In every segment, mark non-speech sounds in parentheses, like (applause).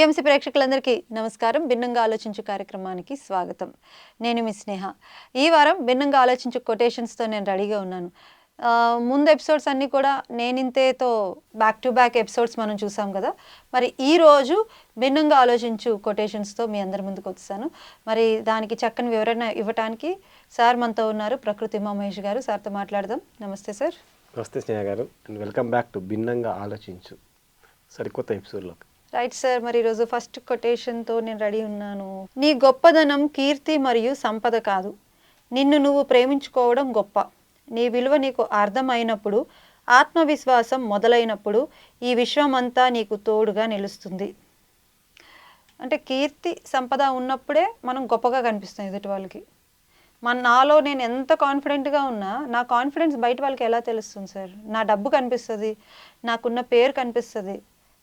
TMC ప్రేక్షకులందరికీ నమస్కారం. భిన్నంగా ఆలోచించు కార్యక్రమానికి స్వాగతం. నేను మీ స్నేహ. ఈ వారం భిన్నంగా ఆలోచించు కొటేషన్స్తో నేను రెడీగా ఉన్నాను. ముందు ఎపిసోడ్స్ అన్నీ కూడా నేనింతేతో బ్యాక్ టు బ్యాక్ ఎపిసోడ్స్ మనం చూసాం కదా. మరి ఈ రోజు భిన్నంగా ఆలోచించు కొటేషన్స్తో మీ అందరి ముందుకు వచ్చాను మరి దానికి చక్కని వివరణ ఇవ్వటానికి సార్ మనతో ఉన్నారు ప్రకృతి మహేష్ గారు. సార్తో మాట్లాడదాం. నమస్తే సార్. నమస్తే స్నేహ గారు. అండ్ వెల్కమ్ బ్యాక్ టు భిన్నంగా ఆలోచించు సరికొత్త ఎపిసోడ్లోకి. రైట్ సార్ మరి ఈరోజు ఫస్ట్ కొటేషన్తో నేను రెడీ ఉన్నాను. నీ గొప్పదనం కీర్తి మరియు సంపద కాదు. నిన్ను నువ్వు ప్రేమించుకోవడం గొప్ప. నీ విలువ నీకు అర్థమైనప్పుడు ఆత్మవిశ్వాసం మొదలైనప్పుడు ఈ విశ్వమంతా నీకు తోడుగా నిలుస్తుంది. అంటే కీర్తి సంపద ఉన్నప్పుడే మనం గొప్పగా కనిపిస్తాం ఎదుటి వాళ్ళకి. మన నాలో నేను ఎంత కాన్ఫిడెంట్గా ఉన్నా నా కాన్ఫిడెన్స్ బయట వాళ్ళకి ఎలా తెలుస్తుంది సార్ నా డబ్బు కనిపిస్తుంది నాకున్న పేరు కనిపిస్తుంది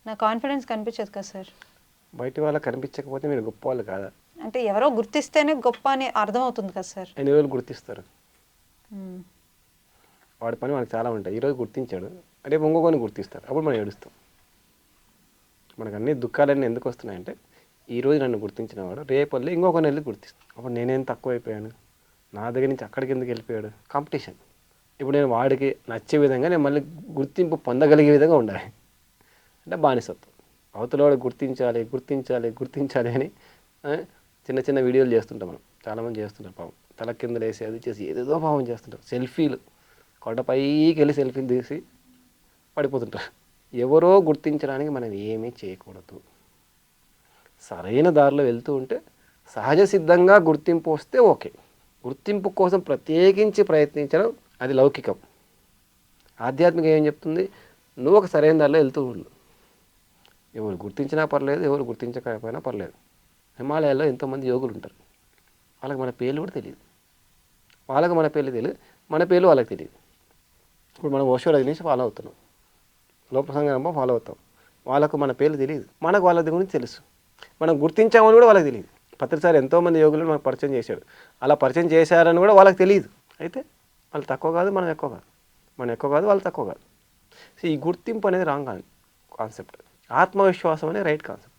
నా కాన్ఫిడెన్స్ కనిపించదు కదా సార్. బయట వాళ్ళకి కనిపించకపోతే మీరు గొప్ప వాళ్ళు కాదా? అంటే ఎవరో గుర్తిస్తేనే గొప్ప అని అర్థమవుతుంది కదా సార్. ఎన్ని రోజులు గుర్తిస్తారు? మ్మ్. వాడి పని మనకు చాలా ఉంటాయి. ఈరోజు గుర్తించాడు రేపు ఇంకొకరిని గుర్తిస్తారు అప్పుడు మనం ఏడుస్తాం. మనకు అన్ని దుఃఖాలన్నీ ఎందుకు వస్తున్నాయంటే ఈ రోజు నన్ను గుర్తించిన వాడు రేపు వెళ్ళి ఇంకొకరిని వెళ్ళి గుర్తిస్తాను అప్పుడు నేనేం తక్కువ అయిపోయాను? నా దగ్గర నుంచి అక్కడికి ఎందుకు వెళ్ళిపోయాడు? కాంపిటీషన్ ఇప్పుడు నేను వాడికి నచ్చే విధంగా నేను మళ్ళీ గుర్తింపు పొందగలిగే విధంగా ఉండాలి. అంటే బానిసత్వం. అవతలవాడు గుర్తించాలి గుర్తించాలి గుర్తించాలి అని చిన్న చిన్న వీడియోలు చేస్తుంటాం మనం. చాలామంది చేస్తుంటారు పాపం. తల కింద వేసి అది చేసి ఏదేదో పాపం చేస్తుంటారు. సెల్ఫీలు. కొండ పైకి వెళ్ళి సెల్ఫీలు తీసి పడిపోతుంటారు. ఎవరో గుర్తించడానికి మనం ఏమీ చేయకూడదు. సరైన దారిలో వెళ్తూ ఉంటే సహజ సిద్ధంగా గుర్తింపు వస్తే ఓకే. గుర్తింపు కోసం ప్రత్యేకించి ప్రయత్నించడం అది లౌకికం. ఆధ్యాత్మికం ఏం చెప్తుంది? నువ్వు ఒక సరైన దారిలో వెళ్తూ ఉండు. ఎవరు గుర్తించినా పర్లేదు ఎవరు గుర్తించకపోయినా పర్లేదు. హిమాలయాల్లో ఎంతోమంది యోగులు ఉంటారు. వాళ్ళకి మన పేర్లు కూడా తెలియదు. వాళ్ళకి మన పేర్లు తెలియదు మన పేర్లు వాళ్ళకి తెలియదు ఇప్పుడు మనం ఓషో రజనీష్ ఫాలో అవుతున్నాం. లోపసంగమ ఫాలో అవుతాం. వాళ్ళకు మన పేర్లు తెలియదు మనకు వాళ్ళ గురించి తెలుసు. మనం గుర్తించామని కూడా వాళ్ళకి తెలియదు పత్రిసారి ఎంతోమంది యోగులను మనకు పరిచయం చేశాడు అలా పరిచయం చేశారని కూడా వాళ్ళకి తెలియదు అయితే వాళ్ళు తక్కువ కాదు మనం ఎక్కువ కాదు. మనం ఎక్కువ కాదు వాళ్ళు తక్కువ కాదు. సో ఈ గుర్తింపు అనేది రాంగ్ కాన్సెప్ట్ ఆత్మవిశ్వాసం అనే రైట్ కాన్సెప్ట్.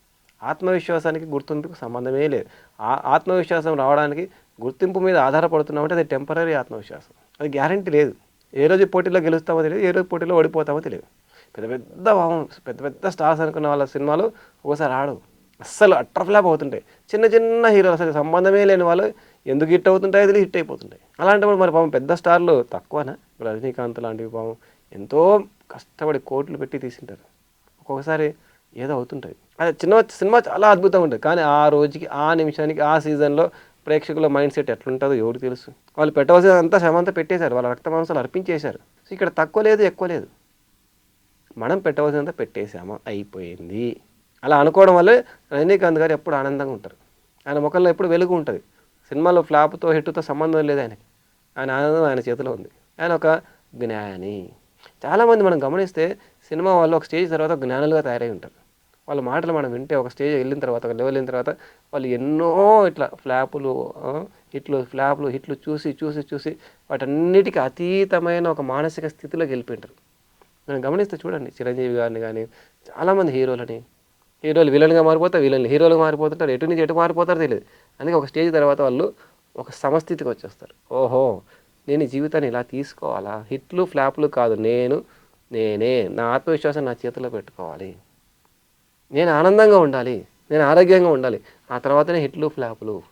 ఆత్మవిశ్వాసానికి గుర్తింపుకు సంబంధమే లేదు. ఆ ఆత్మవిశ్వాసం రావడానికి గుర్తింపు మీద ఆధారపడుతున్నామంటే అది టెంపరీ ఆత్మవిశ్వాసం. అది గ్యారంటీ లేదు. ఏ రోజు పోటీలో గెలుస్తామో తెలియదు ఏ రోజు పోటీలో ఓడిపోతామో తెలియదు. పెద్ద పెద్ద భావం పెద్ద పెద్ద స్టార్స్ అనుకున్న వాళ్ళ సినిమాలు ఒకసారి ఆడవు. అస్సలు అట్రఫ్లాప్ అవుతుంటాయి. చిన్న చిన్న హీరోలు అసలు సంబంధమే లేని వాళ్ళు ఎందుకు హిట్ అవుతుంటాయో తెలియదు హిట్ అయిపోతుంటాయి. అలాంటప్పుడు మరి పాపం పెద్ద స్టార్లు తక్కువనా? ఇప్పుడు రజనీకాంత్ లాంటివి పాపం ఎంతో కష్టపడి కోట్లు పెట్టి తీసింటారు. ఒక్కొక్కసారి ఏదో అవుతుంటుంది అదే చిన్న సినిమా చాలా అద్భుతంగా ఉంటుంది. కానీ ఆ రోజుకి ఆ నిమిషానికి ఆ సీజన్లో ప్రేక్షకుల మైండ్ సెట్ ఎట్లుంటుందో ఎవరికి తెలుసు. వాళ్ళు పెట్టవలసిన అంతా శ్రమంతా పెట్టేశారు. వాళ్ళ రక్త మాంసాలు అర్పించేశారు. సో ఇక్కడ తక్కువ లేదు ఎక్కువ లేదు. మనం పెట్టవలసినంత పెట్టేశామా. అయిపోయింది. అలా అనుకోవడం వల్లే రజనీకాంత్ గారు ఎప్పుడు ఆనందంగా ఉంటారు. ఆయన ముఖంలో ఎప్పుడు వెలుగు ఉంటుంది. సినిమాలో ఫ్లాప్తో హిట్తో సంబంధం లేదు ఆయనకి. ఆయన ఆనందం ఆయన చేతిలో ఉంది. ఆయన ఒక జ్ఞాని. చాలామంది మనం గమనిస్తే సినిమా వాళ్ళు ఒక స్టేజ్ తర్వాత జ్ఞానులుగా తయారై ఉంటారు. వాళ్ళ మాటలు మనం వింటే ఒక స్టేజ్ వెళ్ళిన తర్వాత ఒక లెవెల్ వెళ్ళిన తర్వాత వాళ్ళు ఎన్నో ఇట్లా ఫ్లాపులు హిట్లు ఫ్లాపులు హిట్లు చూసి చూసి చూసి వాటన్నిటికీ అతీతమైన ఒక మానసిక స్థితిలోకి వెళ్ళిపోయింటారు. మనం గమనిస్తే చూడండి చిరంజీవి గారిని కానీ చాలామంది హీరోలని. హీరోలు విలన్గా మారిపోతారు విలన్లు హీరోలుగా మారిపోతుంటారు ఎటు నుంచి ఎటు మారిపోతారో తెలియదు. అందుకే ఒక స్టేజ్ తర్వాత వాళ్ళు ఒక సమస్థితికి వచ్చేస్తారు. ఓహో! నేను జీవితాన్ని ఇలా తీసుకోవాలా? హిట్లు ఫ్లాప్లు కాదు. నేను నేనే. నా ఆత్మవిశ్వాసం నా చేతిలో పెట్టుకోవాలి. నేను ఆనందంగా ఉండాలి. నేను ఆరోగ్యంగా ఉండాలి. ఆ తర్వాతనే హిట్లు ఫ్లాపులు.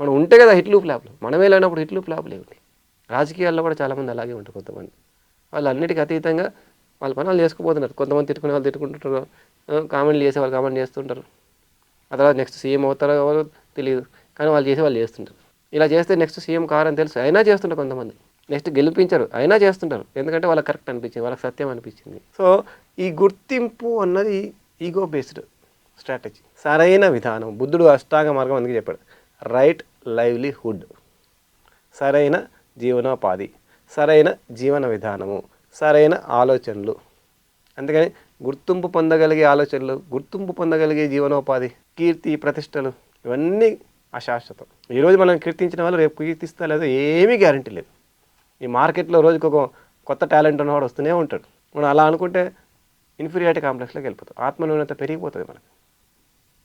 మనం ఉంటే కదా హిట్లు ఫ్లాపులు. మనమే లేనప్పుడు హిట్లు ఫ్లాపులు ఏమిటి? రాజకీయాల్లో కూడా చాలామంది అలాగే ఉంటారు కొంతమంది. వాళ్ళు అన్నిటికీ అతీతంగా వాళ్ళ పనులు చేసుకుపోతున్నారు. కొంతమంది తిట్టుకునే వాళ్ళు తిట్టుకుంటుంటారు. కామెంట్లు చేసే వాళ్ళు కామెంట్ చేస్తుంటారు. ఆ తర్వాత నెక్స్ట్ సీఎం అవుతారో ఎవరో తెలియదు కానీ వాళ్ళు చేసే వాళ్ళు చేస్తుంటారు. ఇలా చేస్తే నెక్స్ట్ సీఎం కావాలని తెలుసు. అయినా చేస్తుంటారు కొంతమంది. నెక్స్ట్ గెలిపించరు. అయినా చేస్తుంటారు. ఎందుకంటే వాళ్ళకి కరెక్ట్ అనిపించింది. వాళ్ళకి సత్యం అనిపించింది. సో ఈ గుర్తింపు అన్నది ఈగో బేస్డ్ స్ట్రాటజీ సరైన విధానం. బుద్ధుడు అష్టాంగ మార్గం అందుకే చెప్పాడు. రైట్ లైవ్లీహుడ్ సరైన జీవనోపాధి. సరైన జీవన విధానము. సరైన ఆలోచనలు. అందుకని గుర్తింపు పొందగలిగే ఆలోచనలు గుర్తింపు పొందగలిగే జీవనోపాధి కీర్తి ప్రతిష్టలు ఇవన్నీ అశాశ్వతం ఈరోజు మనం కీర్తించిన వాళ్ళు రేపు కీర్తిస్తా లేదో ఏమీ గ్యారంటీ లేదు. ఈ మార్కెట్లో రోజుకి ఒక కొత్త టాలెంట్ ఉన్నవాడు వస్తూనే ఉంటాడు. మనం అలా అనుకుంటే ఇన్ఫీరియారిటీ కాంప్లెక్స్లోకి వెళ్ళిపోతాం. ఆత్మన్యూనత పెరిగిపోతుంది మనకి.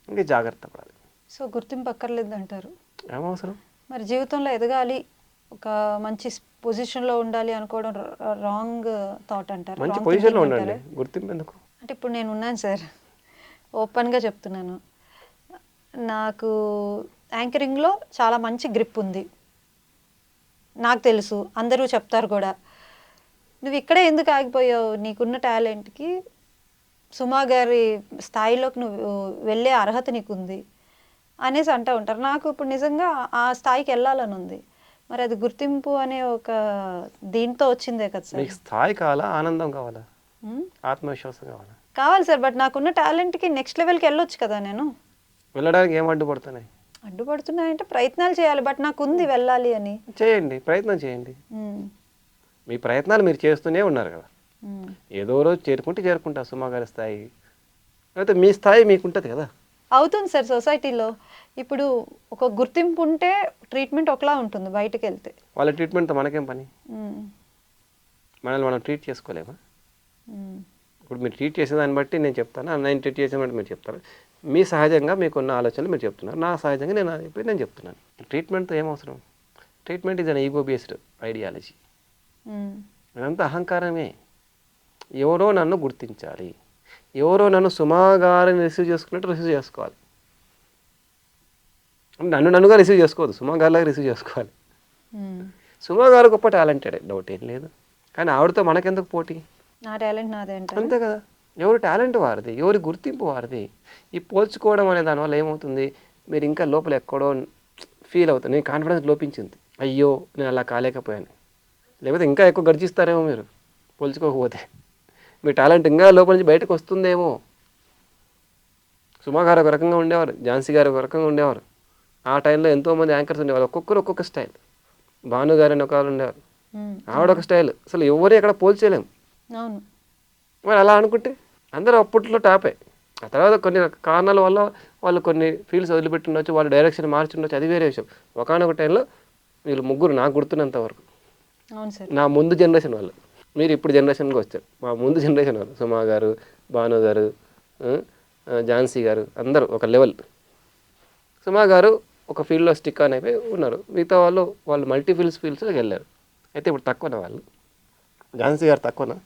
ఇంకా జాగ్రత్త పడాలి. సో గుర్తింపు అక్కర్లేదు అంటారు. ఏమవసరం మరి జీవితంలో ఎదగాలి ఒక మంచి పొజిషన్లో ఉండాలి అనుకోవడం రాంగ్ థాట్ అంటారు. మంచి పొజిషన్లో అంటారా? గుర్తింపు ఎందుకు? అంటే ఇప్పుడు నేను ఉన్నాను సార్. ఓపెన్గా చెప్తున్నాను. నాకు యాంకరింగ్లో చాలా మంచి గ్రిప్ ఉంది. నాకు తెలుసు అందరూ చెప్తారు కూడా. నువ్వు ఇక్కడే ఎందుకు ఆగిపోయావు? నీకున్న టాలెంట్కి సుమా గారి స్థాయిలోకి నువ్వు వెళ్ళే అర్హత నీకుంది అనేసి అంటూ ఉంటారు. నాకు ఇప్పుడు నిజంగా ఆ స్థాయికి వెళ్ళాలని ఉంది. మరి అది గుర్తింపు అనే ఒక దీంతో వచ్చిందే కదా సార్. మీకు స్థాయి కావాలా? ఆనందం కావాలా? ఆత్మవిశ్వాసం కావాలా? కావాలి సార్ బట్ నాకున్న టాలెంట్కి నెక్స్ట్ లెవెల్కి వెళ్ళొచ్చు కదా నేను. వెళ్ళడానికి ఏం అడ్డుపడుతున్నాయి? అడ్డుపడుతున్నాయంటే ప్రయత్నాలు చేయాలి బట్ నాకు ఉంది వెళ్ళాలి అని. చేయండి ప్రయత్నం చేయండి. ఉమ్, మీ ప్రయత్నాలు మీరు చేస్తూనే ఉన్నారు కదా. ఉమ్, ఏదో రోజు చేరుకుంటే చేరుకుంటా సుమా గారి స్థాయి. అయితే మీ స్థాయి మీకు ఉంటుంది కదా. అవుతుంది సార్ సొసైటీలో. ఇప్పుడు ఒక గుర్తింపు ఉంటే ట్రీట్మెంట్ ఒకలా ఉంటుంది బయటకు వెళ్తే వాళ్ళ ట్రీట్మెంట్తో మనకేం పని? మనల్ని మనం ట్రీట్ చేసుకోలేమా? ఇప్పుడు మీరు ట్రీట్ చేసే దాన్ని బట్టి నేను చెప్తాను నేను ట్రీట్ చేసిన బట్టి మీరు చెప్తారు? మీ సహజంగా మీకున్న ఆలోచనలు మీరు చెప్తున్నారు. నా సహజంగా నేను చెప్పి నేను చెప్తున్నాను. ట్రీట్మెంట్తో ఏం అవసరం? Treatment is an ego based ideology ఇదంతా అహంకారమే. ఎవరో నన్ను గుర్తించాలి. ఎవరో నన్ను సుమాగారిని రిసీవ్ చేసుకున్నట్టు రిసీవ్ చేసుకోవాలి. నన్ను నన్నుగా రిసీవ్ చేసుకోవద్దు. సుమా గారిలాగా రిసీవ్ చేసుకోవాలి. ఉమ్. సుమా గారు గొప్ప టాలెంటెడ్ డౌట్ ఏం లేదు. కానీ ఆవిడతో మనకెందుకు పోటీ? నా టాలెంట్ నాదే అంతే కదా. ఎవరి టాలెంట్ వారిది ఎవరి గుర్తింపు వారిది. ఈ పోల్చుకోవడం అనే దానివల్ల ఏమవుతుంది? మీరు ఇంకా లోపల ఎక్కడో ఫీల్ అవుతుంది. నేను కాన్ఫిడెన్స్ లోపించింది. అయ్యో నేను అలా కాలేకపోయాను. లేకపోతే ఇంకా ఎక్కువ గర్జిస్తారేమో మీరు? పోల్చుకోకపోతే. మీ టాలెంట్ ఇంకా లోపల నుంచి బయటకు వస్తుందేమో? సుమా గారు ఒక రకంగా ఉండేవారు. ఝాన్సీ గారు ఒక రకంగా ఉండేవారు. ఆ టైంలో ఎంతోమంది యాంకర్స్ ఉండేవారు. ఒక్కొక్కరు ఒక్కొక్క స్టైల్. భాను గారు అని ఒక వాళ్ళు ఉండేవారు. ఆవిడ ఒక స్టైల్. అసలు ఎవరు ఎక్కడ పోల్చేయలేము అవును. మరి అలా అనుకుంటే అందరూ అప్పట్లో టాపే ఆ తర్వాత కొన్ని కారణాల వల్ల వాళ్ళు కొన్ని ఫీల్డ్స్ వదిలిపెట్టి ఉండొచ్చు వాళ్ళు డైరెక్షన్ మార్చి ఉండొచ్చు. అది వేరే విషయం. ఒకనొక టైంలో వీళ్ళు ముగ్గురు నాకు గుర్తున్నంత వరకు. అవును సార్. నా ముందు జనరేషన్ వాళ్ళు. మీరు ఇప్పుడు జనరేషన్కి వచ్చారు. మా ముందు జనరేషన్ వాళ్ళు. సుమా గారు భాను గారు ఝాన్సీ గారు అందరూ ఒక లెవెల్ సుమా గారు ఒక ఫీల్డ్లో స్టిక్ ఆన్ అయిపోయి ఉన్నారు. మిగతా వాళ్ళు వాళ్ళు మల్టీ ఫీల్డ్స్ ఫీల్డ్స్లోకి వెళ్ళారు. అయితే ఇప్పుడు తక్కువనా వాళ్ళు? ఝాన్సీ గారు తక్కువనా?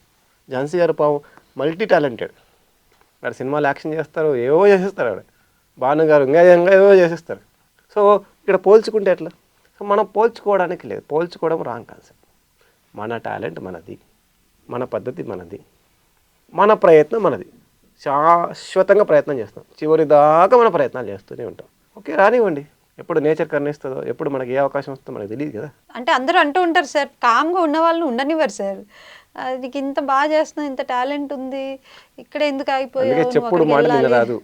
ఝాన్సీ గారు పాపం మల్టీ టాలెంటెడ్. వాడు సినిమాలు యాక్షన్ చేస్తారు ఏవో చేసేస్తారు ఆవిడ. భానుగారు ఇంకా ఇంకా ఏవో చేసేస్తారు. సో ఇక్కడ పోల్చుకుంటే ఎట్లా? సో మనం పోల్చుకోవడానికి లేదు. పోల్చుకోవడం రాంగ్ కాన్సెప్ట్. మన టాలెంట్ మనది. మన పద్ధతి మనది. మన ప్రయత్నం మనది. శాశ్వతంగా ప్రయత్నం చేస్తాం చివరి దాకా మన ప్రయత్నాలు చేస్తూనే ఉంటాం. ఓకే రానివ్వండి. ఎప్పుడు నేచర్ కర్ణిస్తుందో ఎప్పుడు మనకి ఏ అవకాశం వస్తుందో మనకు తెలియదు కదా. అంటే అందరూ అంటూ ఉంటారు సార్ కామ్గా ఉన్న వాళ్ళని ఉండనివ్వరు సార్. నీకు ఇంత బాగా చేస్తున్నావు ఇంత టాలెంట్ ఉంది ఇక్కడ ఎందుకు ఆగిపోయావు నువ్వు చెప్పుడు మాటలు. వినరాదు.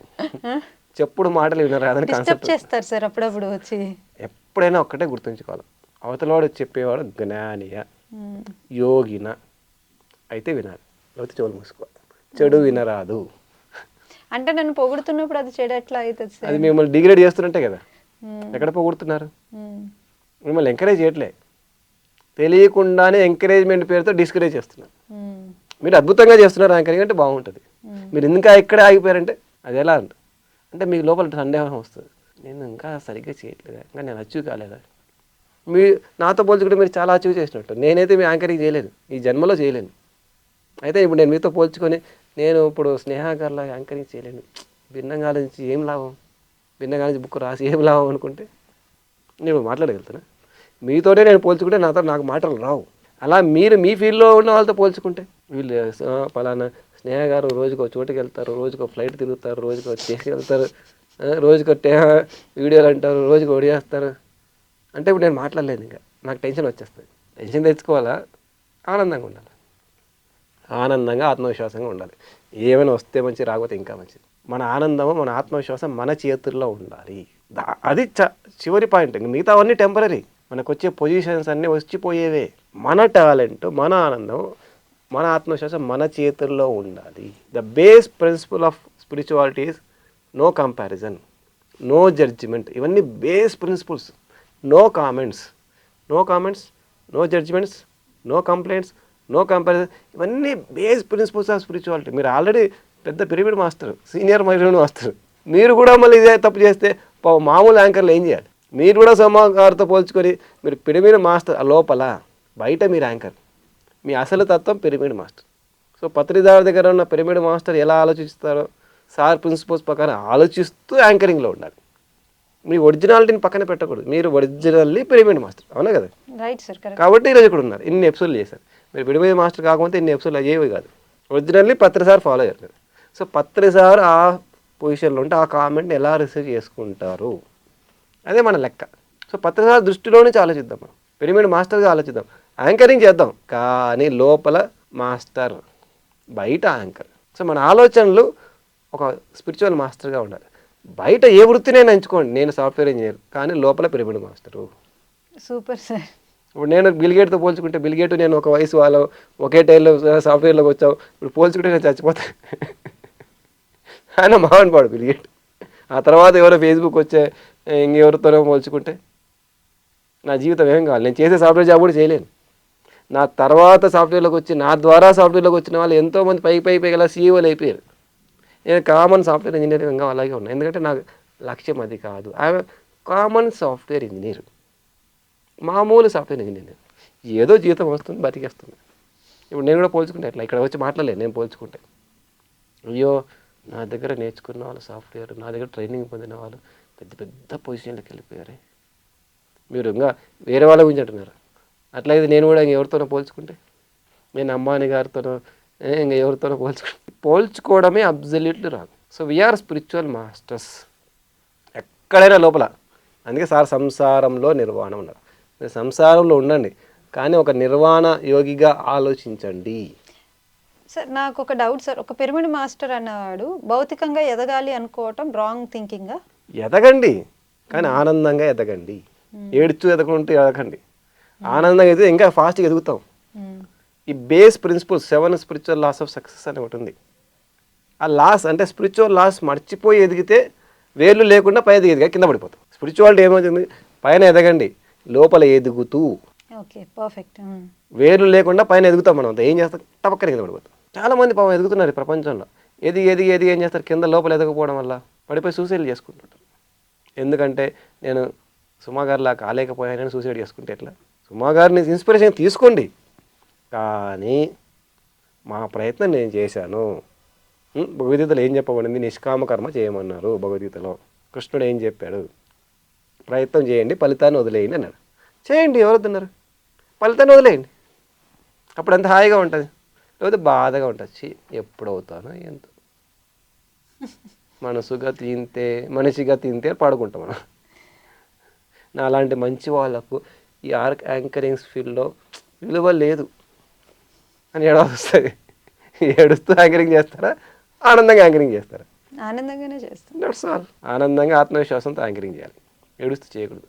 చెప్పుడు మాటలు వినరాదని డిస్టర్బ్ కాన్సెప్ట్ చేస్తారు సార్ అప్పుడప్పుడు వచ్చి. ఎప్పుడైనా ఒక్కటే గుర్తుంచుకోవాలి. అవతలవాడు చెప్పేవాడు జ్ఞానియ యోగిన అయితే వినాలి. లేకపోతే చెవులు మూసుకోవాలి. చెడు వినరాదు. అంటే నన్ను పొగుడుతున్నప్పుడు అది చెడు ఎట్లా అవుతుంది అది మిమ్మల్ని డిగ్రేడ్ చేస్తున్నట్టే కదా. ఉమ్, ఎక్కడ పొగుడుతున్నారు? ఉమ్, మిమ్మల్ని ఎంకరేజ్ చేయట్లే. తెలియకుండానే ఎంకరేజ్మెంట్ పేరుతో డిస్కరేజ్ చేస్తున్నారు. మీరు అద్భుతంగా చేస్తున్నారు యాంకరింగ్ అంటే బాగుంటుంది. మీరు ఇంకా ఇక్కడే ఆగిపోయారంటే అది ఎలా అంట? అంటే మీకు లోపల సందేహం వస్తుంది. నేను ఇంకా సరిగ్గా చేయట్లేదా? ఇంకా నేను అచీవ్ కాలేదా? మీ నాతో పోల్చుకుంటే మీరు చాలా అచీవ్ చేసినట్టు. నేనైతే మీ యాంకరింగ్ చేయలేను ఈ జన్మలో చేయలేను. అయితే ఇప్పుడు నేను మీతో పోల్చుకొని నేను ఇప్పుడు స్నేహాగారిలా యాంకరింగ్ చేయలేను. భిన్నంగా నుంచి ఏం లాభం? భిన్నంగా నుంచి బుక్ రాసి ఏం లాభం అనుకుంటే? నేను మాట్లాడగలుగుతానా? మీతోనే నేను పోల్చుకుంటే నాతో నాకు మాటలు రావు. అలా మీరు మీ ఫీల్డ్లో ఉన్న వాళ్ళతో పోల్చుకుంటే. వీళ్ళు పలానా స్నేహ గారు రోజుకో చోటుకి వెళ్తారు రోజుకో ఫ్లైట్ తిరుగుతారు రోజుకో చేసి వెళ్తారు రోజుకో టే వీడియోలు అంటారు రోజుకో ఒడియేస్తారు అంటే ఇప్పుడు నేను మాట్లాడలేదు ఇంకా. నాకు టెన్షన్ వచ్చేస్తుంది. టెన్షన్ తెచ్చుకోవాలా? ఆనందంగా ఉండాలి? ఆనందంగా ఆత్మవిశ్వాసంగా ఉండాలి. ఏమైనా వస్తే మంచి రాకపోతే ఇంకా మంచిది. మన ఆనందము మన ఆత్మవిశ్వాసం మన చేతుల్లో ఉండాలి. దా- అది చ చివరి పాయింట్ మిగతా అవన్నీ టెంపరీ మనకు వచ్చే పొజిషన్స్ అన్నీ వచ్చిపోయేవే. మన టాలెంట్ మన ఆనందం మన ఆత్మవిశ్వాసం మన చేతుల్లో ఉండాలి. The base principle of spiritualities no comparison no judgement ఇవన్నీ base principles no comments no comments no judgements no complaints no comparison ఇవన్నీ బేస్ ప్రిన్సిపల్స్ ఆఫ్ స్పిరిచువాలిటీ మీరు ఆల్రెడీ పెద్ద పిరమిడ్ మాస్టర్ సీనియర్ మైరన్ మాస్టర్ మీరు కూడా మళ్ళీ ఇదే తప్పు చేస్తే మామూలు యాంకర్లు ఏం చేయాలి? మీరు కూడా సుమా గారితో పోల్చుకొని మీరు పిరమిడ్ మాస్టర్ ఆ లోపల బయట మీరు యాంకర్. మీ అసలు తత్వం పిరమిడ్ మాస్టర్. సో పత్రిదారు దగ్గర ఉన్న పిరమిడ్ మాస్టర్ ఎలా ఆలోచిస్తారో సార్ ప్రిన్సిపల్స్ ప్రకారం ఆలోచిస్తూ యాంకరింగ్లో ఉండాలి. మీ ఒరిజినాలిటీని పక్కన పెట్టకూడదు. మీరు ఒరిజినల్లీ పిరమిడ్ మాస్టర్. అవునా కదా? రైట్ సార్ కాబట్టి ఈరోజు ఇక్కడ ఉన్నారు. ఇన్ని ఎపిసోడ్లు చేశారు. మీరు విడిపోయే మాస్టర్ కాకపోతే ఇన్ని ఎపిసోడ్లు అయ్యేవి కాదు. ఒరిజినల్లీ పత్రి సార్ ఫాలో అయ్యారు కదా. సో పత్రి సార్ ఆ పొజిషన్లో ఉంటే ఆ కామెంట్ని ఎలా రిసీవ్ చేసుకుంటారు? అదే మన లెక్క. సో పత్రి సార్ దృష్టిలో నుంచి ఆలోచిద్దాం మనం. పిరమిడ్ మాస్టర్గా ఆలోచిద్దాం. యాంకరింగ్ చేద్దాం. కానీ లోపల మాస్టర్ బయట యాంకర్. సో మన ఆలోచనలు ఒక స్పిరిచువల్ మాస్టర్గా ఉండాలి. బయట ఏ వృత్తినైనా ఎంచుకోండి. నేను సాఫ్ట్వేర్ ఇంజనీర్ కానీ లోపల పిరమిడ్ మాస్టరు. Super sir. ఇప్పుడు నేను బిల్గేట్తో పోల్చుకుంటే బిల్గేట్ నేను ఒక వయసు వాళ్ళం ఒకే టైంలో సాఫ్ట్వేర్లోకి వచ్చాం ఇప్పుడు పోల్చుకుంటే నేను చచ్చిపోతా. (laughs) ఆయన మావని పాడు బిల్గేట్ ఆ తర్వాత ఎవరో ఫేస్బుక్ వచ్చే ఇంకెవరితోనో పోల్చుకుంటే నా జీవితం ఏం కావాలి? నేను చేసే సాఫ్ట్వేర్ జాబ్ కూడా చేయలేను. నా తర్వాత సాఫ్ట్వేర్లోకి వచ్చి నా ద్వారా సాఫ్ట్వేర్లోకి వచ్చిన వాళ్ళు ఎంతోమంది పైకి పైకి పైకి అలా సీఈఓలు అయిపోయారు. నేను కామన్ సాఫ్ట్వేర్ ఇంజనీరింగ్ ఇంకా అలాగే ఉన్నాను ఎందుకంటే నాకు లక్ష్యం అది కాదు. ఐ కామన్ సాఫ్ట్వేర్ ఇంజనీర్ మామూలు సాఫ్ట్వేర్ ఇంజనీర్ ఏదో జీతం వస్తుంది బతికేస్తుంది. ఇప్పుడు నేను కూడా పోల్చుకుంటే ఎట్లా? ఇక్కడ వచ్చి మాట్లాడలేదు నేను పోల్చుకుంటే. అయ్యో నా దగ్గర నేర్చుకున్న వాళ్ళు సాఫ్ట్వేర్ నా దగ్గర ట్రైనింగ్ పొందిన వాళ్ళు పెద్ద పెద్ద పొజిషన్లకు వెళ్ళిపోయారే. మీరు ఇంకా వేరే వాళ్ళ గురించి అంటున్నారు. అట్లయితే నేను కూడా ఇంక ఎవరితోనో పోల్చుకుంటే నేను అమ్మాని గారితోనో ఏ, ఇంక ఎవరితోనో పోల్చుకుంటే పోల్చుకోవడమే అబ్జల్యూట్లీ రాదు. So we are spiritual masters ఎక్కడైనా లోపల. అందుకే సార్ సంసారంలో నిర్వాణం ఉన్నారు. మీరు సంసారంలో ఉండండి కానీ ఒక నిర్వాణ యోగిగా ఆలోచించండి. సార్ నాకు ఒక డౌట్ సార్. ఒక పిరమిడ్ మాస్టర్ అన్నవాడు భౌతికంగా ఎదగాలి అనుకోవటం రాంగ్ థింకింగా ఎదగండి కానీ ఆనందంగా ఎదగండి. ఏడుచు ఎదగకుంటూ ఎదగండి. ఆనందంగా ఎదిగితే ఇంకా ఫాస్ట్గా ఎదుగుతాం. ఈ base principle seven spiritual laws of success అని ఒకటి ఉంది. ఆ లాస్ అంటే స్పిరిచువల్ లాస్ మర్చిపోయి ఎదిగితే వేర్లు లేకుండా పై ఎదిగేదిగా కింద పడిపోతాం. స్పిరిచువాలిటీ ఏమవుతుంది? పైన ఎదగండి లోపల ఎదుగుతూ. Okay perfect. వేర్లు లేకుండా పైన ఎదుగుతాం మనం అంతా ఏం చేస్తాం? టపక్కన కింద పడిపోతాం. చాలా మంది పాపం ఎదుగుతున్నారు ఈ ప్రపంచంలో. ఎదిగి ఎదిగి ఎదిగి ఏం చేస్తారు? కింద లోపల ఎదగకపోవడం వల్ల పడిపోయి సూసైడ్ చేసుకుంటుంటారు. ఎందుకంటే నేను సుమా గారిలా కాలేకపోయానని సూసైడ్ చేసుకుంటే ఎట్లా? సుమా గారిని ఇన్స్పిరేషన్ తీసుకోండి. కానీ మా ప్రయత్నం నేను చేశాను. భగవద్గీతలో ఏం చెప్పబడింది? నిష్కామ కర్మ చేయమన్నారు భగవద్గీతలో. కృష్ణుడు ఏం చెప్పాడు? ప్రయత్నం చేయండి ఫలితాన్ని వదిలేయండి అన్నాడు. చేయండి ఎవరు వద్దన్నారు? ఫలితాన్ని వదిలేయండి. అప్పుడు అంత హాయిగా ఉంటుంది? లేకపోతే బాధగా ఉంటుంది. ఛీ, ఎప్పుడు అవుతానో ఎంత మనసుగా తింటే మనిషిగా తింటే పడుకుంటాం మనం. నా అలాంటి మంచి వాళ్ళకు ఈ ఆర్క్ యాంకరింగ్ ఫీల్డ్లో విలువ లేదు. అని ఏడాది వస్తుంది. ఏడుస్తూ యాంకరింగ్ చేస్తారా? ఆనందంగా యాంకరింగ్ చేస్తారా? ఆనందంగానే చేస్తాం. ఆనందంగా ఆత్మవిశ్వాసంతో యాంకరింగ్ చేయాలి. ఏడుస్తూ చేయకూడదు.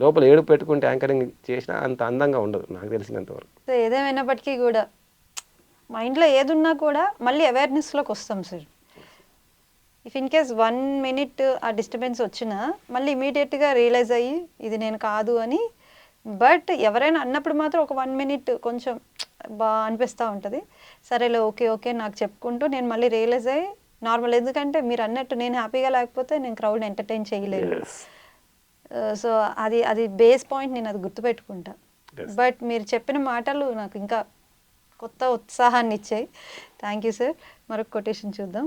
లోపల ఏడు పెట్టుకుంటే యాంకరింగ్ చేసినా అంత అందంగా ఉండదు నాకు తెలిసినంతవరకు సో ఏదేమైనప్పటికీ కూడా మైండ్లో ఏదున్నా కూడా మళ్ళీ అవేర్నెస్లోకి వస్తాం sir. If in case one minute ఆ డిస్టర్బెన్స్ వచ్చినా మళ్ళీ ఇమీడియట్గా రియలైజ్ అయ్యి ఇది నేను కాదు అని బట్ ఎవరైనా అన్నప్పుడు మాత్రం ఒక వన్ మినిట్ కొంచెం బాగా అనిపిస్తూ ఉంటుంది. సరేలే ఓకే ఓకే నాకు చెప్పుకుంటూ నేను మళ్ళీ రియలైజ్ అయ్యి నార్మల్ ఎందుకంటే మీరు అన్నట్టు నేను హ్యాపీగా లేకపోతే నేను క్రౌడ్ ఎంటర్టైన్ చేయలేను. సో అది అది బేస్ పాయింట్ నేను అది గుర్తుపెట్టుకుంటా. బట్ మీరు చెప్పిన మాటలు నాకు ఇంకా కొత్త ఉత్సాహాన్ని ఇచ్చాయి. థ్యాంక్ యూ సార్ మరొక కొటేషన్ చూద్దాం.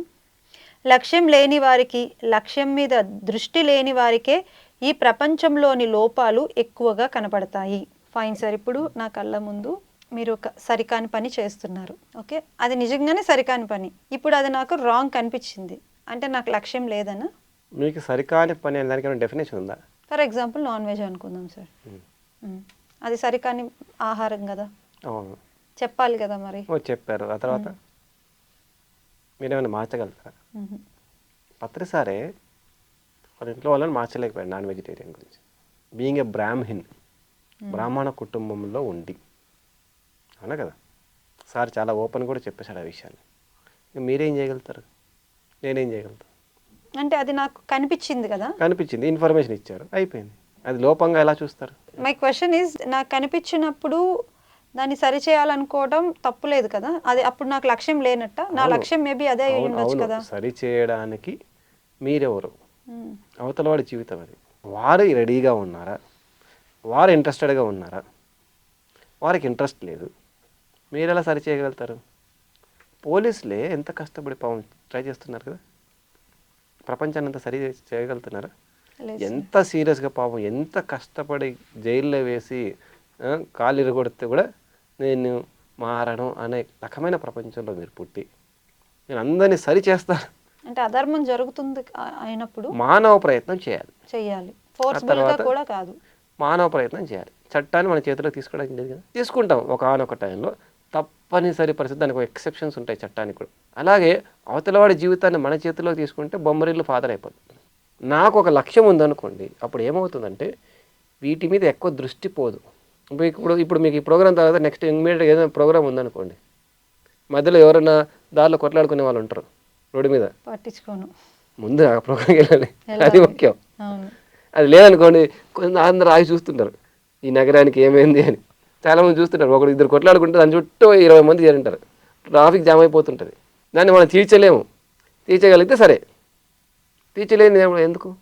లక్ష్యం లేని వారికి లక్ష్యం మీద దృష్టి లేని వారికే ఈ ప్రపంచంలోని లోపాలు ఎక్కువగా కనపడతాయి. ఫైన్ సార్ ఇప్పుడు నా కళ్ళ ముందు మీరు ఒక సరికాని పని చేస్తున్నారు. ఓకే అది నిజంగానే సరికాని పని. ఇప్పుడు అది నాకు రాంగ్ కనిపించింది అంటే నాకు లక్ష్యం లేదనా? మీకు సరికాని పని అనే దానికి డెఫినేషన్ ఉందా? ఫర్ ఎగ్జాంపుల్ నాన్ వెజ్ అనుకుందాం సార్ మ్మ్. అది సరికాని ఆహారం కదా? చెప్పాలి కదా మరి? చెప్పారు. ఆ తర్వాత? మీరేమైనా మార్చగలుగుతారా? మ్మ్. పత్రిసారే వాళ్ళ ఇంట్లో వాళ్ళని మార్చలేకపోయాడు నాన్ వెజిటేరియన్ గురించి. బీయింగ్ ఏ బ్రాహ్మిన్ బ్రాహ్మణ కుటుంబంలో ఉండి. అవునా కదా? సార్ చాలా ఓపెన్ కూడా చెప్పేశాడు ఆ విషయాన్ని. ఇక మీరేం చేయగలుగుతారు? నేనేం చేయగలుగుతాను? అంటే అది నాకు కనిపించింది కదా? కనిపించింది ఇన్ఫర్మేషన్ ఇచ్చారు అయిపోయింది. అది లోపంగా ఎలా చూస్తారు? మై క్వశ్చన్ ఈజ్ నాకు కనిపించినప్పుడు దాన్ని సరి చేయాలనుకోవడం తప్పులేదు కదా? అది అప్పుడు నాకు లక్ష్యం లేనట్ట? నా. లక్ష్యం మేబీ అదే అయి ఉండొచ్చు కదా? సరి చేయడానికి మీరెవరు. అవతల వాడి జీవితం అది. వారు రెడీగా ఉన్నారా? వారు ఇంట్రెస్టెడ్గా ఉన్నారా? వారికి ఇంట్రెస్ట్ లేదు. మీరు ఎలా సరి చేయగలుగుతారు? పోలీసులే ఎంత కష్టపడి పాపం ట్రై చేస్తున్నారు కదా? ప్రపంచాన్ని అంతా సరి చేయగలుగుతున్నారా? ఎంత సీరియస్గా పాపం ఎంత కష్టపడి జైల్లో వేసి కాలు ఇరగొడితే కూడా నేను మారను అనే రకమైన ప్రపంచంలో మీరు పుట్టి నేను అందరినీ సరి చేస్తాను. అంటే అధర్మం జరుగుతుంది అయినప్పుడు మానవ ప్రయత్నం చేయాలి. గా తర్వాత? కూడా కాదు. మానవ ప్రయత్నం చేయాలి. చట్టాన్ని మన చేతిలో తీసుకోవడానికి లేదు కదా. తీసుకుంటాం ఒక ఆనొక టైంలో. తప్పనిసరి పరిస్థితి. దానికి ఎక్సెప్షన్స్ ఉంటాయి చట్టానికి కూడా. అలాగే అవతలవాడి జీవితాన్ని మన చేతిలో తీసుకుంటే బొమ్మరిల్లు ఫాదర్ అయిపోతుంది నాకు ఒక లక్ష్యం ఉందనుకోండి. అప్పుడు ఏమవుతుందంటే వీటి మీద ఎక్కువ దృష్టి పోదు. ఇప్పుడు ఇప్పుడు మీకు ఈ ప్రోగ్రామ్ తర్వాత నెక్స్ట్ ఇమ్మీడియట్ ఏదైనా ప్రోగ్రామ్ ఉందనుకోండి. మధ్యలో ఎవరైనా దారిలో కొట్లాడుకునే వాళ్ళు ఉంటారు రోడ్డు మీద. పట్టించుకోను. ముందు ఆ ప్రోగ్రామ్కి వెళ్ళాలి. అది. ముఖ్యం. అది లేదనుకోండి కొంత అందరూ ఆగి చూస్తుంటారు. ఈ నగరానికి ఏమైంది అని. చాలామంది చూస్తుంటారు. ఒకరు ఇద్దరు కొట్లాడుకుంటే దాని చుట్టూ ఇరవై మంది చేరింటారు ట్రాఫిక్ జామ్ అయిపోతుంటుంది. దాన్ని మనం తీర్చలేము. తీర్చగలిగితే సరే. తీర్చలేని ఎందుకు?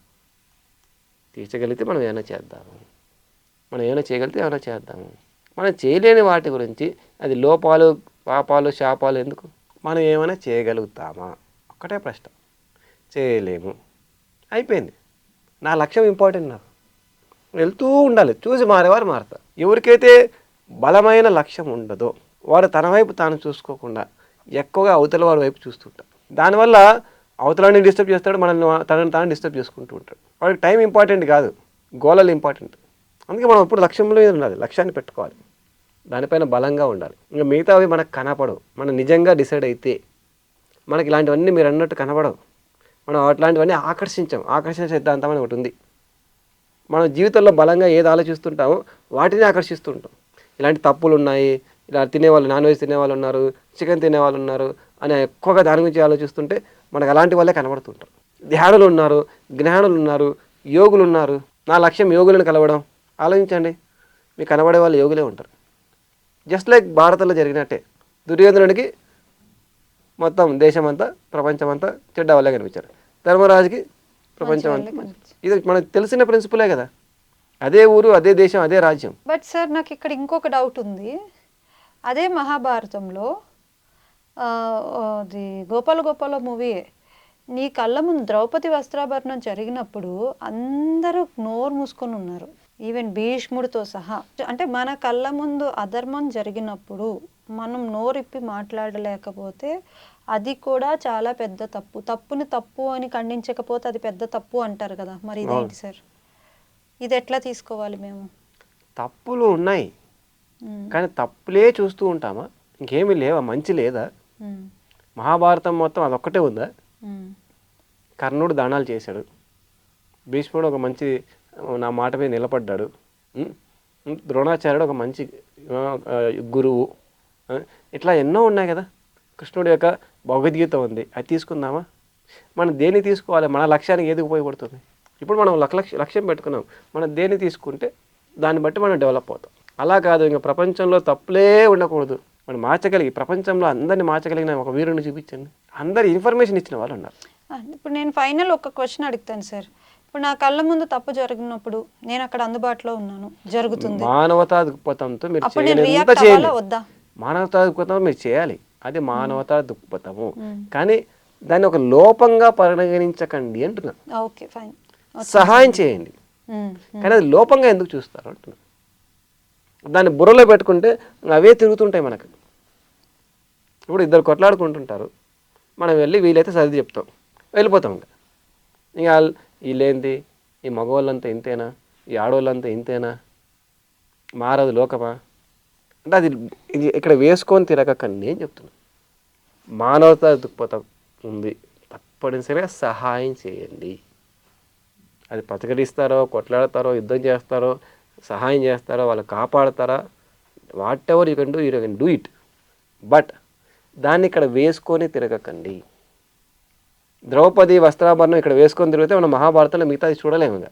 తీర్చగలిగితే మనం ఏమైనా చేద్దాము. మనం ఏమైనా చేయగలిగితే ఏమైనా చేద్దాము మనం చేయలేని వాటి గురించి అది లోపాలు పాపాలు శాపాలు ఎందుకు? మనం ఏమైనా చేయగలుగుతామా? ఒక్కటే ప్రశ్న. చేయలేము. అయిపోయింది. నా లక్ష్యం ఇంపార్టెంట్ నాకు. వెళ్తూ ఉండాలి. చూసి మారేవారు మారుతారు. ఎవరికైతే బలమైన లక్ష్యం ఉండదో వాడు తన వైపు తాను చూసుకోకుండా ఎక్కువగా అవతల వారి వైపు చూస్తుంటాడు. దానివల్ల అవతలాన్ని డిస్టర్బ్ చేస్తాడు మనల్ని తనని తాను డిస్టర్బ్ చేసుకుంటూ ఉంటాడు. వాడికి టైం ఇంపార్టెంట్ కాదు. గోళలు ఇంపార్టెంట్ అందుకే మనం ఇప్పుడు లక్ష్యంలో ఉండాలి లక్ష్యాన్ని పెట్టుకోవాలి. దానిపైన బలంగా ఉండాలి. ఇంకా మిగతావి మనకు కనపడవు. మనం నిజంగా డిసైడ్ అయితే మనకి ఇలాంటివన్నీ మీరు అన్నట్టు కనపడవు. మనం అట్లాంటివన్నీ ఆకర్షించాం. ఆకర్షణ సిద్ధాంతం అని ఒకటి ఉంది. మనం జీవితంలో బలంగా ఏది ఆలోచిస్తుంటామో వాటిని ఆకర్షిస్తుంటాం ఇలాంటి తప్పులు ఉన్నాయి ఇలా తినేవాళ్ళు నాన్ వెజ్ తినేవాళ్ళు ఉన్నారు చికెన్ తినేవాళ్ళు ఉన్నారు అని ఎక్కువగా దాని గురించి ఆలోచిస్తుంటే మనకు అలాంటి వాళ్ళే కనబడుతుంటారు. ధ్యానులు ఉన్నారు జ్ఞానులు ఉన్నారు యోగులు ఉన్నారు. నా లక్ష్యం యోగులను కలవడం. ఆలోచించండి. మీకు కనబడే వాళ్ళు యోగులే ఉంటారు. జస్ట్ లైక్ భారతంలో జరిగినట్టే దుర్యోధనుడికి మొత్తం దేశమంతా ప్రపంచమంతా చెడ్డ వాళ్ళే కనిపించారు. ధర్మరాజుకి ప్రపంచం అంతా. ఇది మనకు తెలిసిన ప్రిన్సిపలే కదా. అదే ఊరు అదే దేశం అదే రాజ్యం. బట్ సార్ నాకు ఇక్కడ ఇంకొక డౌట్ ఉంది. అదే మహాభారతంలో అది గోపాల గోపాల మూవీ నీ కళ్ళ ముందు ద్రౌపది వస్త్రాభరణం జరిగినప్పుడు అందరూ నోరు మూసుకొని ఉన్నారు. ఈవెన్ భీష్ముడితో సహా. అంటే మన కళ్ళ ముందు అధర్మం జరిగినప్పుడు మనం నోరిప్పి మాట్లాడలేకపోతే అది కూడా చాలా పెద్ద తప్పు. తప్పుని తప్పు అని ఖండించకపోతే అది పెద్ద తప్పు అంటారు కదా. మరి ఇదేంటి సార్? ఇది ఎట్లా తీసుకోవాలి మేము? తప్పులు ఉన్నాయి. కానీ తప్పులే చూస్తూ ఉంటామా? ఇంకేమీ లేవా? మంచి లేదా? మహాభారతం మొత్తం అదొక్కటే ఉందా? కర్ణుడు దానాలు చేశాడు. భీష్ముడు ఒక మంచి నా మాట మీద నిలబడ్డాడు. ద్రోణాచార్యుడు ఒక మంచి గురువు. ఇట్లా ఎన్నో ఉన్నాయి కదా. కృష్ణుడి యొక్క భగవద్గీత ఉంది. అది తీసుకుందామా? మనం దేన్ని తీసుకోవాలి? మన లక్ష్యానికి ఏది ఉపయోగపడుతుంది? ఇప్పుడు మనం లక్ష లక్ష్యం పెట్టుకున్నాం. మనం దేన్ని తీసుకుంటే దాన్ని బట్టి మనం డెవలప్ అవుతాం. అలా కాదు ఇంకా ప్రపంచంలో తప్పులే ఉండకూడదు. మనం మార్చగలిగి ప్రపంచంలో అందరిని మార్చగలిగిన ఒక వీరుని చూపించండి. అందరు ఇన్ఫర్మేషన్ ఇచ్చిన వాళ్ళు ఉన్నారు. ఇప్పుడు నేను ఫైనల్ ఒక క్వశ్చన్ అడుగుతాను సార్. ఇప్పుడు నా కళ్ళ ముందు తప్పు జరిగినప్పుడు నేను అక్కడ అందుబాటులో ఉన్నాను. జరుగుతుంది. మానవతా దృక్పథంతో మీరు అప్పుడు నేను చేయగలిగినంత రియాక్ట్ చేయండి అవ్వాలా? వద్దా? మీరు చేయాలి. అది మానవతా దృక్పథము. కానీ దాన్ని ఒక లోపంగా పరిగణించకండి అంటున్నా ఓకే ఫైన్. సహాయం చేయండి. కానీ అది లోపంగా ఎందుకు చూస్తారు అంటున్నా దాన్ని బుర్రలో పెట్టుకుంటే అవే తిరుగుతుంటాయి మనకు. ఇప్పుడు ఇద్దరు కొట్లాడుకుంటుంటారు. మనం వెళ్ళి వీలైతే సర్ది చెప్తాం. వెళ్ళిపోతాం ఇంకా. ఇక వీళ్ళేంది ఈ మగవాళ్ళంతా ఇంతేనా? ఈ ఆడవాళ్ళంతా ఇంతేనా? మారదు లోకమా? అంటే అది ఇది ఇక్కడ వేసుకొని తిరగకండి నేను చెప్తున్నా. మానవత దృక్పథం ఉంది. తప్పనిసరిగా సహాయం చేయండి. అది ప్రతిఘటిస్తారో కొట్లాడతారో యుద్ధం చేస్తారో సహాయం చేస్తారో వాళ్ళు కాపాడతారా? Whatever you can do you can do it. But దాన్ని ఇక్కడ వేసుకొని తిరగకండి. ద్రౌపది వస్త్రాభరణం ఇక్కడ వేసుకొని తిరిగితే మనం మహాభారతంలో మిగతాది చూడలేము ఇంకా.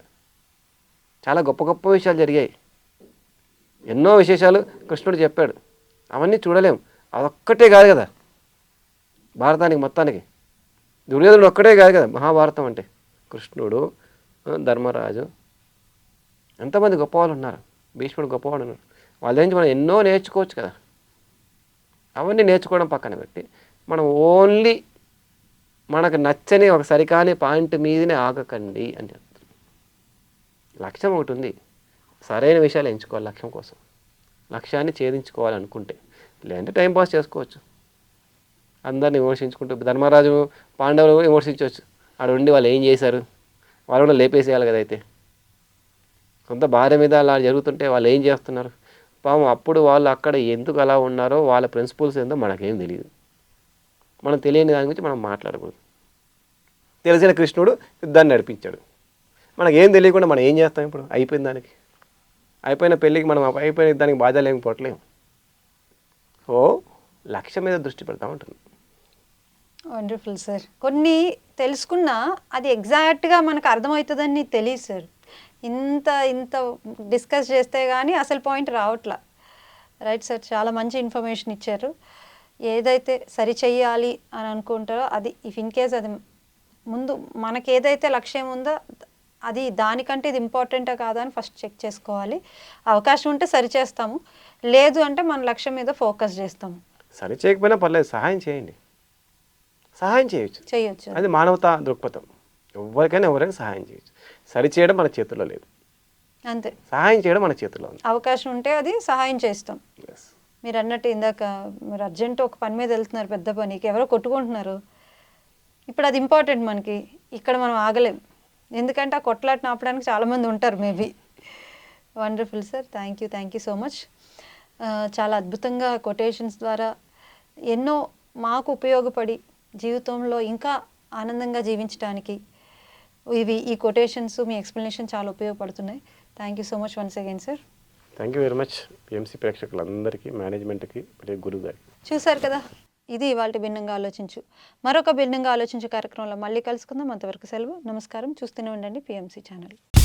చాలా గొప్ప గొప్ప విషయాలు జరిగాయి. ఎన్నో విశేషాలు కృష్ణుడు చెప్పాడు. అవన్నీ చూడలేము. అదొక్కటే కాదు కదా. భారతానికి మొత్తానికి. దుర్యోధనుడు ఒక్కటే కాదు కదా. మహాభారతం అంటే. కృష్ణుడు ధర్మరాజు. ఎంతమంది గొప్పవాళ్ళు ఉన్నారు. భీష్ముడు గొప్పవాడు ఉన్నారు వాళ్ళ నుంచి మనం ఎన్నో నేర్చుకోవచ్చు కదా. అవన్నీ నేర్చుకోవడం పక్కన పెట్టి మనం ఓన్లీ మనకు నచ్చని ఒక సరికాని పాయింట్ మీదనే ఆగకండి అని చెప్తారు లక్ష్యం ఒకటి ఉంది. సరైన విషయాలు ఎంచుకోవాలి లక్ష్యం కోసం. లక్ష్యాన్ని ఛేదించుకోవాలనుకుంటే లేదంటే టైంపాస్ చేసుకోవచ్చు. అందరిని విమర్శించుకుంటూ ధర్మరాజు పాండవులు కూడా విమర్శించవచ్చు. ఆడ ఉండి వాళ్ళు ఏం చేశారు? వాళ్ళు కూడా లేపేసేయాలి కదా అయితే. కొంత భార్య మీద అలా జరుగుతుంటే వాళ్ళు ఏం చేస్తున్నారు? పాపం అప్పుడు వాళ్ళు అక్కడ ఎందుకు అలా ఉన్నారో వాళ్ళ ప్రిన్సిపల్స్ ఏందో మనకేం తెలియదు మనం తెలియని దాని గురించి మనం మాట్లాడకూడదు. తెలిసిన కృష్ణుడు యుద్ధాన్ని నడిపించాడు. మనకేం తెలియకుండా మనం ఏం చేస్తాం ఇప్పుడు? అయిపోయిన దానికి. అయిపోయిన పెళ్ళికి మనం అయిపోయిన దానికి బాధ్యతలు ఏమి పోవట్లేము సో లక్ష్యం మీద దృష్టి పెడతా ఉంటుంది. వండర్ఫుల్ సార్ కొన్ని తెలుసుకున్నా అది ఎగ్జాక్ట్గా మనకు అర్థమవుతుందని తెలియదు సార్ ఇంత ఇంత డిస్కస్ చేస్తే కానీ అసలు పాయింట్ రావట్లా. రైట్ సార్ చాలా మంచి ఇన్ఫర్మేషన్ ఇచ్చారు. ఏదైతే సరి చెయ్యాలి అని అనుకుంటారో అది ఇఫ్ ఇన్ కేస్ అది ముందు మనకి ఏదైతే లక్ష్యం ఉందో అది దానికంటే ఇది ఇంపార్టెంటా కాదా అని ఫస్ట్ చెక్ చేసుకోవాలి. అవకాశం ఉంటే సరి చేస్తాము. లేదు అంటే మన లక్ష్యం మీద ఫోకస్ చేస్తాము. సరి చేయకపోయినా పర్లేదు సహాయం చేయండి. సహాయం చేయొచ్చు. చేయొచ్చు. అది మానవతా దృక్పథం. ఎవరికైనా ఎవరైనా సహాయం చేయొచ్చు. సరి చేయడం మన చేతుల్లో లేదు. అంతే. సహాయం చేయడం మన చేతుల్లో ఉంది. అవకాశం ఉంటే అది సహాయం చేస్తాం. మీరు అన్నట్టు ఇందాక మీరు అర్జెంట్ ఒక పని మీద వెళ్తున్నారు పెద్ద పనికి ఎవరో కొట్టుకుంటున్నారు. ఇప్పుడు అది ఇంపార్టెంట్ మనకి. ఇక్కడ మనం ఆగలేం. ఎందుకంటే ఆ కొట్లాటను ఆపడానికి చాలామంది ఉంటారు maybe wonderful sir thank you thank you so much చాలా అద్భుతంగా కొటేషన్స్ ద్వారా ఎన్నో మాకు ఉపయోగపడి జీవితంలో ఇంకా ఆనందంగా జీవించడానికి ఇవి ఈ కొటేషన్స్ మీ ఎక్స్ప్లెనేషన్ చాలా ఉపయోగపడుతున్నాయి. Thank you so much once again sir thank you very much PMC ప్రేక్షకులందరికీ మేనేజ్మెంట్కి మరియు గురువు గారికి చూశారు కదా? ఇది ఇవాళ భిన్నంగా ఆలోచించు. మరొక భిన్నంగా ఆలోచించు కార్యక్రమంలో మళ్ళీ కలుసుకుందాం. అంతవరకు సెలవు. నమస్కారం. చూస్తూనే ఉండండి పిఎంసి ఛానల్